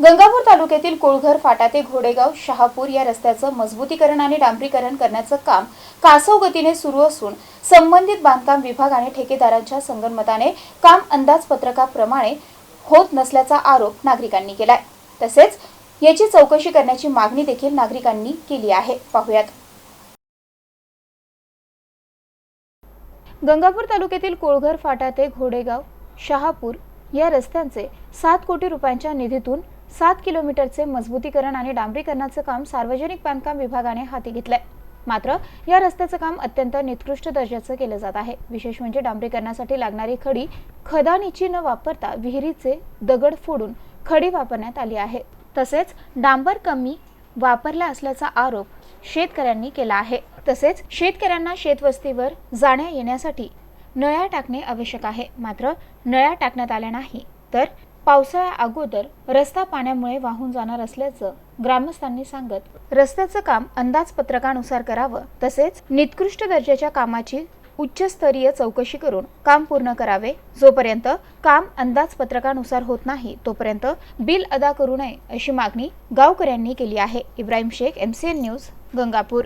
गंगापूर तालुक्यातील कोळघर फाटा ते घोडेगाव शहापूर या रस्त्याचं मजबूतीकरण आणि डांबरीकरण करण्याचं काम कासव गतीने सुरू असून संबंधित बांधकाम विभाग आणि ठेकेदारांच्या संगनमताने काम अंदाजपत्रकाप्रमाणे होत नसल्याचा आरोप नागरिकांनी केलाय. तसेच याची चौकशी करण्याची मागणी देखील नागरिकांनी केली आहे. पाहुयात. गंगापूर तालुक्यातील कोळघर फाटा ते घोडेगाव शहापूर या रस्त्यांचे सात कोटी रुपयांच्या निधीतून सात किलोमीटरचे मजबूतीकरण आणि डांबरीकरणाचं काम सार्वजनिक बांधकाम विभागाने हाती घेतलंय. मात्र या रस्त्याचं काम अत्यंत निकृष्ट दर्जाचं केलं जात आहे. विशेष म्हणजे डांबरीकरणासाठी लागणारी खडी खदानीची न वापरता विहिरीचे दगड फोडून खडी वापरण्यात आली आहे. तसेच डांबर कमी वापरला असल्याचा आरोप शेतकऱ्यांनी केला आहे. तसेच शेतकऱ्यांना शेतवस्तीवर जाण्या येण्यासाठी नळ्या टाकणे आवश्यक आहे. मात्र नळ्या टाकण्यात आल्या नाही. तर पावसाळ्या अगोदर रस्ता पाण्यामुळे वाहून जाणार असल्याचं ग्रामस्थांनी सांगत रस्त्याचं काम अंदाजपत्रकानुसार करावं तसेच निकृष्ट दर्जाच्या कामाची उच्चस्तरीय चौकशी करून काम पूर्ण करावे. जोपर्यंत काम अंदाजपत्रकानुसार होत नाही तोपर्यंत बिल अदा करू नये अशी मागणी गावकऱ्यांनी केली आहे. Ibrahim Shaikh MCN news Gangapur.